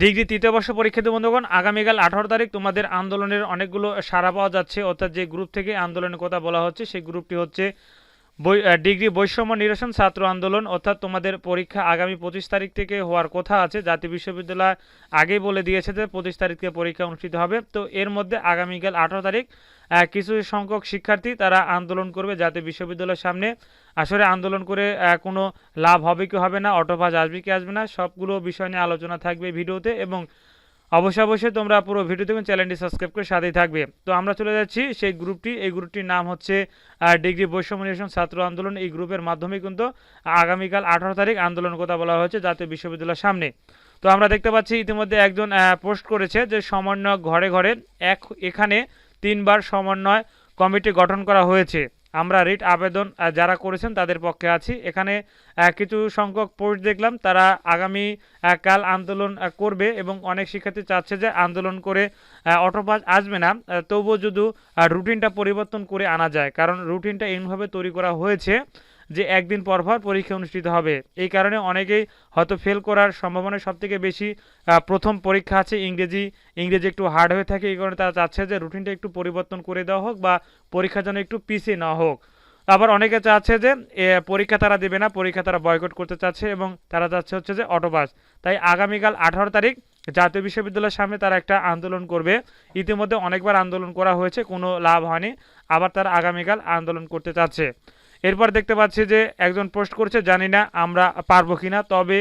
Degree তৃতীয় বর্ষ পরীক্ষিত বন্ধুগণ, আগামীকাল আঠারো তারিখ তোমাদের আন্দোলনের অনেকগুলো সারা পাওয়া যাচ্ছে। অর্থাৎ যে গ্রুপ থেকে আন্দোলনের কথা বলা হচ্ছে, সেই গ্রুপটি হচ্ছে ডিগ্রি বৈষম্য নিরসন ছাত্র আন্দোলন, অর্থাৎ তোমাদের পরীক্ষা আগামী পঁচিশ তারিখ থেকে হওয়ার কথা আছে। জাতীয় বিশ্ববিদ্যালয় আগেই বলে দিয়েছে যে পঁচিশ তারিখ থেকে পরীক্ষা অনুষ্ঠিত হবে। তো এর মধ্যে আগামীকাল আঠারো তারিখ কিছু সংখ্যক শিক্ষার্থী তারা আন্দোলন করবে জাতীয় বিশ্ববিদ্যালয়ের সামনে। আসলে আন্দোলন করে কোনো লাভ হবে কি হবে না, অটোপাস আসবে কি আসবে না, সবগুলো বিষয় নিয়ে আলোচনা থাকবে ভিডিওতে এবং অবশ্যই অবশ্যই তোমরা পুরো ভিডিও দেখুন চ্যানেলটি সাবস্ক্রাইব করে সাথেই থাকবে। তো আমরা চলে যাচ্ছি সেই গ্রুপটি। এই গ্রুপটির নাম হচ্ছে ডিগ্রি বৈষম্য নিরসন ছাত্র আন্দোলন। এই গ্রুপের মাধ্যমে কিন্তু আগামীকাল আঠারো তারিখ আন্দোলন কথা বলা হয়েছে জাতীয় বিশ্ববিদ্যালয়ের সামনে। তো আমরা দেখতে পাচ্ছি ইতিমধ্যে একজন পোস্ট করেছে যে সমন্বয় ঘরে ঘরে এক, এখানে তিনবার সমন্বয় কমিটি গঠন করা হয়েছে। আমরা রিট আবেদন যারা করেছেন তাদের পক্ষে আছি। এখানে কিছু সংখ্যক পোস্ট দেখলাম, তারা আগামী কাল আন্দোলন করবে এবং অনেক শিক্ষার্থী চাচ্ছে যে আন্দোলন করে অটোপাস আসবে না। তবুও যদি রুটিনটা পরিবর্তন করে আনা যায়, কারণ রুটিনটা এইভাবে তৈরি করা হয়েছে যে একদিন পর পর পরীক্ষা অনুষ্ঠিত হবে। এই কারণে অনেকেই হয়তো ফেল করার সম্ভাবনা সব থেকে বেশি প্রথম পরীক্ষা আছে ইংরেজি। ইংরেজি একটু হার্ড হয়ে থাকে, এই কারণে তারা চাচ্ছে যে রুটিনটা একটু পরিবর্তন করে দেওয়া হোক বা পরীক্ষা যেন একটু পিছিয়ে না হোক। আবার অনেকে চাচ্ছে যে পরীক্ষা তারা দেবে না, পরীক্ষা তারা বয়কট করতে চাচ্ছে এবং তারা চাচ্ছে হচ্ছে যে অটোপাস তাই আগামীকাল আঠারো তারিখ জাতীয় বিশ্ববিদ্যালয়ের সামনে তারা একটা আন্দোলন করবে। ইতিমধ্যে অনেকবার আন্দোলন করা হয়েছে, কোনো লাভ হয়নি। আবার তারা আগামীকাল আন্দোলন করতে চাচ্ছে। এরপর দেখতে পাচ্ছি যে একজন পোস্ট করছে, জানি না আমরা পারব কিনা, তবে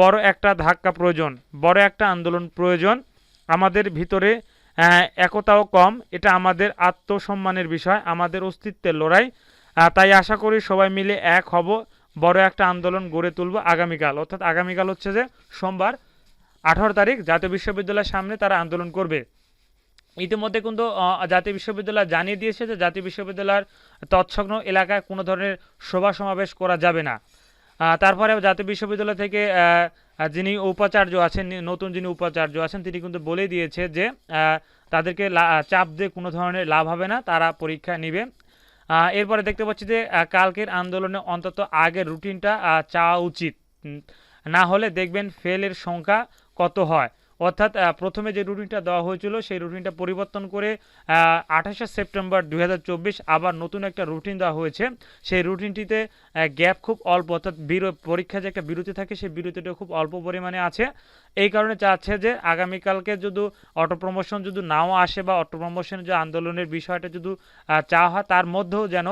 বড় একটা ধাক্কা প্রয়োজন, বড় একটা আন্দোলন প্রয়োজন। আমাদের ভিতরে একতাও কম, এটা আমাদের আত্মসম্মানের বিষয়, আমাদের অস্তিত্বের লড়াই। তাই আশা করি সবাই মিলে এক হব, বড় একটা আন্দোলন গড়ে তুলব আগামীকাল। অর্থাৎ আগামীকাল হচ্ছে যে সোমবার, আঠারো তারিখ জাতীয় বিশ্ববিদ্যালয়ের সামনে তারা আন্দোলন করবে। ইতিমধ্যে কিন্তু জাতীয় বিশ্ববিদ্যালয় জানিয়ে দিয়েছে যে জাতীয় বিশ্ববিদ্যালয়ের তৎসগ্ন এলাকায় কোনো ধরনের সভা সমাবেশ করা যাবে না। তারপরে জাতীয় বিশ্ববিদ্যালয় থেকে যিনি উপাচার্য আছেন নতুন যিনি উপাচার্য আছেন, তিনি কিন্তু বলে দিয়েছে যে তাদেরকে চাপ দিয়ে কোনো ধরনের লাভ হবে না, তারা পরীক্ষা নেবে। এরপরে দেখতে পাচ্ছি যে কালকের আন্দোলনে অন্তত আগের রুটিনটা চাওয়া উচিত। না হলে দেখবেন ফেলের সংখ্যা কত হয়। অর্থাৎ প্রথমে যে রুটিনটা দেওয়া হয়েছিল, সেই রুটিনটা পরিবর্তন করে আঠাশে সেপ্টেম্বর দু হাজার চব্বিশ আবার নতুন একটা রুটিন দেওয়া হয়েছে। সেই রুটিনটিতে গ্যাপ খুব অল্প, অর্থাৎ পরীক্ষা যে একটা বিরতি থাকে, সেই বিরতিটা খুব অল্প পরিমাণে আছে। এই কারণে চাচ্ছে যে, আগামীকালকে যদি অটো প্রমোশন যদি নাও আসে বা অটো প্রমোশনের যে আন্দোলনের বিষয়টা যদি চাওয়া হয়, তার মধ্যেও যেন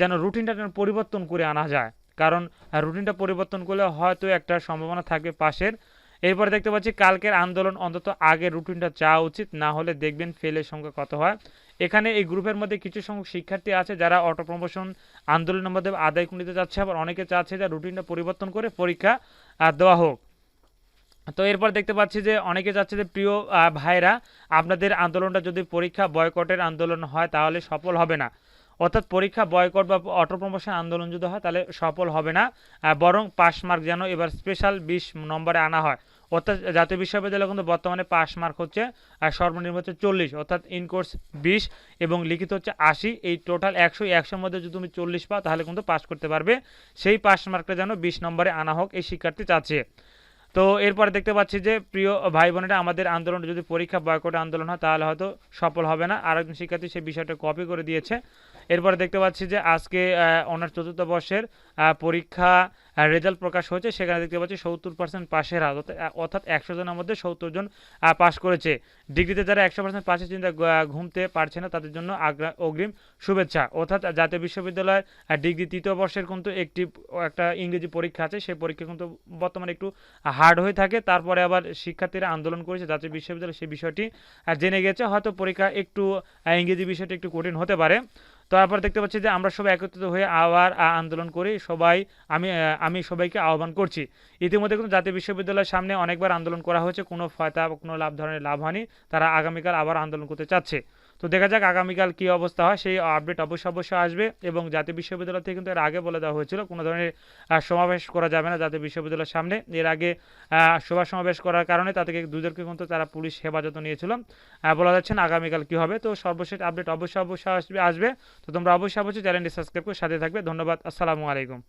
যেন রুটিনটা যেন পরিবর্তন করে আনা যায়। কারণ রুটিনটা পরিবর্তন করলে হয়তো একটা সম্ভাবনা থাকবে পাশের। এরপরে দেখতে পাচ্ছি কালকের আন্দোলন অন্তত আগে রুটিনটা চাওয়া উচিত, না হলে দেখবেন ফেলের সংখ্যা কত হয়। এখানে এই গ্রুপের মধ্যে কিছু সংখ্যক শিক্ষার্থী আছে যারা অটো প্রমোশন আন্দোলনের মধ্যে আদায় নিতে চাচ্ছে আবার অনেকে চাচ্ছে যে রুটিনটা পরিবর্তন করে পরীক্ষা দেওয়া হোক। তো এরপর দেখতে পাচ্ছি যে অনেকে চাচ্ছে যে প্রিয় ভাইরা আপনাদের আন্দোলনটা যদি পরীক্ষা বয়কটের আন্দোলন হয়, তাহলে সফল হবে না। অর্থাৎ পরীক্ষা বয়কট বা অটো প্রমোশন আন্দোলন যদি হয়, তাহলে সফল হবে না বরং পাস মার্ক যেন এবার স্পেশাল বিশ নম্বরে আনা হয়। অর্থাৎ জাতীয় বিশ্ববিদ্যালয় কিন্তু বর্তমানে পাস মার্ক হচ্ছে, আর সর্বনিম্ন হচ্ছে চল্লিশ, অর্থাৎ ইন কোর্স বিশ, এবং লিখিত হচ্ছে আশি। এই টোটাল একশো একশোর মধ্যে যদি তুমি চল্লিশ পাও, তাহলে কিন্তু পাস করতে পারবে। সেই পাস মার্কটা যেন বিশ নম্বরে আনা হোক, এই শিক্ষার্থী চাচ্ছে। তো এরপরে দেখতে পাচ্ছি যে প্রিয় ভাই বোনেরা আমাদের আন্দোলন যদি পরীক্ষা বয়কট আন্দোলন হয়, তাহলে হয়তো সফল হবে না। আর একজন শিক্ষার্থী সেই বিষয়টা কপি করে দিয়েছে। এরপরে দেখতে পাচ্ছি যে আজকে অনার্স চতুর্থ বর্ষের পরীক্ষা রেজাল্ট প্রকাশ হয়েছে। সেখানে দেখতে পাচ্ছি সত্তর পার্সেন্ট পাশের হার, অর্থাৎ- একশো জনের মধ্যে সত্তর জন পাস করেছে। ডিগ্রিতে যারা একশো পার্সেন্ট পাশের চিন্তা ঘুমতে পারছে না, তাদের জন্য আগ্রা- অগ্রিম শুভেচ্ছা। অর্থাৎ জাতীয় বিশ্ববিদ্যালয় ডিগ্রি তৃতীয় বর্ষের কিন্তু একটি একটা ইংরেজি পরীক্ষা আছে। সেই পরীক্ষা কিন্তু বর্তমানে একটু হার্ড হয়ে থাকে। তারপরে আবার শিক্ষার্থীরা আন্দোলন করেছে, জাতীয় বিশ্ববিদ্যালয় সেই বিষয়টি জেনে গেছে। হয়তো পরীক্ষা একটু ইংরেজি বিষয়টা একটু কঠিন হতে পারে। তারপর দেখতে পাচ্ছি যে আমরা সবাই একত্রিত হয়ে আবার আন্দোলন করি সবাই, আমি আমি সবাইকে আহ্বান করছি। ইতিমধ্যে কিন্তু জাতীয় বিশ্ববিদ্যালয়ের সামনে অনেকবার আন্দোলন করা হয়েছে, কোনো ফয়তা বা কোনো লাভ ধরনের লাভ হয়নি। তারা আগামীকাল আবার আন্দোলন করতে চাচ্ছে। তো দেখা যাক আগামীকাল কি অবস্থা হয়। সেই আপডেট অবশ্য অবশ্যই আসবে এবং জাতীয় বিশ্ববিদ্যালয় থেকে কিন্তু এর আগে বলে দেওয়া হয়েছিল, কোনো ধরনের সমাবেশ করা যাবে না জাতীয় বিশ্ববিদ্যালয়ের সামনে। এর আগে সভা সমাবেশ করার কারণে তাদেরকে দুজনকে কিন্তু তারা পুলিশ হেফাজত নিয়েছিল। বলা যাচ্ছে না আগামীকাল কী হবে। তো সর্বশেষ আপডেট অবশ্যই অবশ্যই আসবে আসবে। তো তোমরা অবশ্যই অবশ্যই চ্যানেলটি সাবস্ক্রাইব করে সাথে থাকবে। ধন্যবাদ। আসসালামু আলাইকুম।